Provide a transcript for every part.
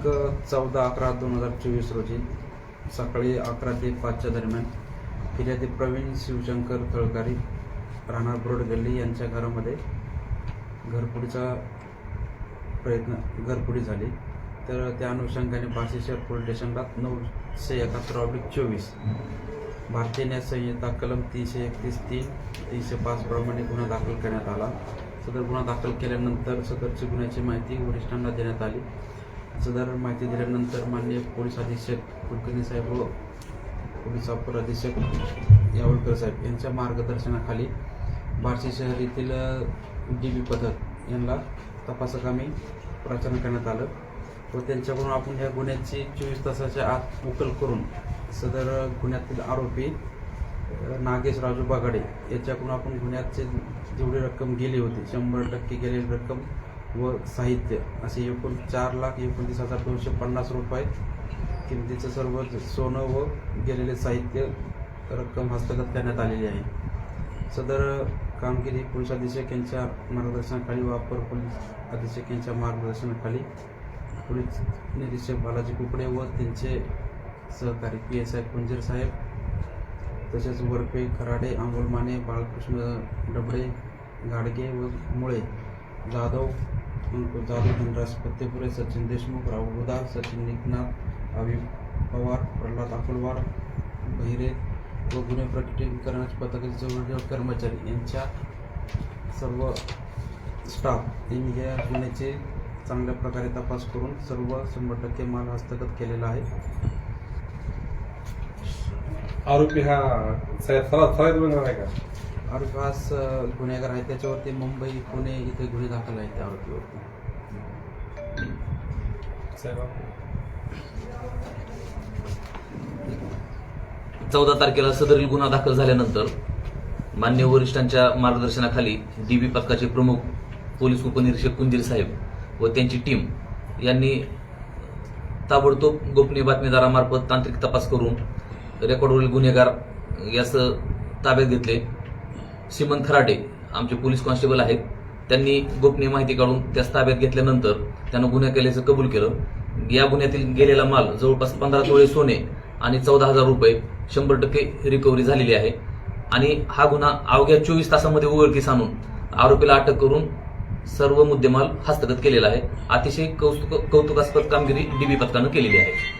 चौदा अकरा दोन हजार चोवीस रोजी सकाळी अकरा ते पाचच्या दरम्यान फिर्यादी प्रवीण शिवशंकर तळकारी राहणार बोर्ड गल्ली यांच्या घरामध्ये घरपुडीचा प्रयत्न घरपुडी झाली. तर त्या अनुषंगाने बार्शी पोलीस स्टेशनला नऊशे एकाहत्तर ऑब्लिक चोवीस भारतीय न्याय संहिता कलम तीनशे एकतीस तीन तीनशे पाच प्रमाणे गुन्हा दाखल करण्यात आला. सदर गुन्हा दाखल केल्यानंतर सदरची गुन्ह्याची माहिती वरिष्ठांना देण्यात आली. सदर माहिती दिल्यानंतर मान्य पोलीस अधीक्षक कुलकर्णी साहेब व पोलीस अपर अधीक्षक यावलकर साहेब यांच्या मार्गदर्शनाखाली बार्शी शहर येथील डी बी पथक यांना तपासकामी प्रचारण करण्यात आलं व त्यांच्याकडून आपण ह्या गुन्ह्याची चोवीस तासाच्या आत उकल करून सदर गुन्ह्यातील आरोपी नागेश राजू बागाडे याच्याकडून आपण गुन्ह्याचे जेवढी रक्कम गेली होती शंभर टक्के गेलेली रक्कम व साहित्य. असे एकूण चार लाख एकोणतीस हजार दोनशे पन्नास रुपये किमतीचं सर्व सोनं व गेलेले साहित्य रक्कम हस्तगत करण्यात आलेली आहे. सदर कामगिरी पोलीस अधीक्षक यांच्या मार्गदर्शनाखाली व अपर पोलीस अधीक्षक यांच्या मार्गदर्शनाखाली पोलीस निरीक्षक बालाजी कुकडे व त्यांचे सहकारी पी एस आय कुंजीर साहेब तसेच वरपे खराडे अमोल बाळकृष्ण डबडे गाडगे व मुळे जाधव अंकुर जाधव धनराज फत्तेपुरे सचिन देशमुख राहुल उदार सचिन निकनाथ अवि पवार प्रल्हाद अकोलवार बहिरे व गुन्हे प्रकटीकरणाचे पथकाचे जवळजवळ कर्मचारी यांच्या सर्व स्टाफ यांनी या गुन्ह्याचे चांगल्या प्रकारे तपास करून सर्व शंभर टक्के माल हस्तगत केलेला आहे. आरोपी हा सगळ्यात आहे का? आरोपी हा स- गुन्हेगार आहे त्याच्यावरती मुंबई पुणे इथे गुन्हे दाखल आहेत त्या आरोपीवरती. चौदा तारखेला सदरील गुन्हा दाखल झाल्यानंतर मान्य वरिष्ठांच्या मार्गदर्शनाखाली डीबी पथकाचे प्रमुख पोलीस उपनिरीक्षक कुंजीर साहेब व त्यांची टीम यांनी ताबडतोब गोपनीय बातमीदारामार्फत तांत्रिक तपास करून रेकॉर्डवरील गुन्हेगार यास ताब्यात घेतले. श्रीमंत खराटे आमचे पोलीस कॉन्स्टेबल आहेत. त्यांनी गोपनीय माहिती काढून त्यास ताब्यात घेतल्यानंतर त्यानं गुन्हा केल्याचं कबूल केलं. या गुन्ह्यातील गेलेला माल जवळपास पंधरा तोळे सोने आणि चौदा हजार रुपये शंभर टक्के रिकव्हरी झालेली आहे. आणि हा गुन्हा अवघ्या चोवीस तासामध्ये उघडकीस आणून आरोपीला अटक करून सर्व मुद्देमाल हस्तगत केलेला आहे. अतिशय कौतुक कौतुकास्पद कामगिरी डीबी पथकानं केलेली आहे.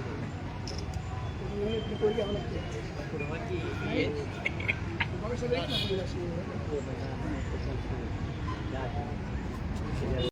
aku lagi aku lagi aku dah mati. kau bisa lihat aku lagi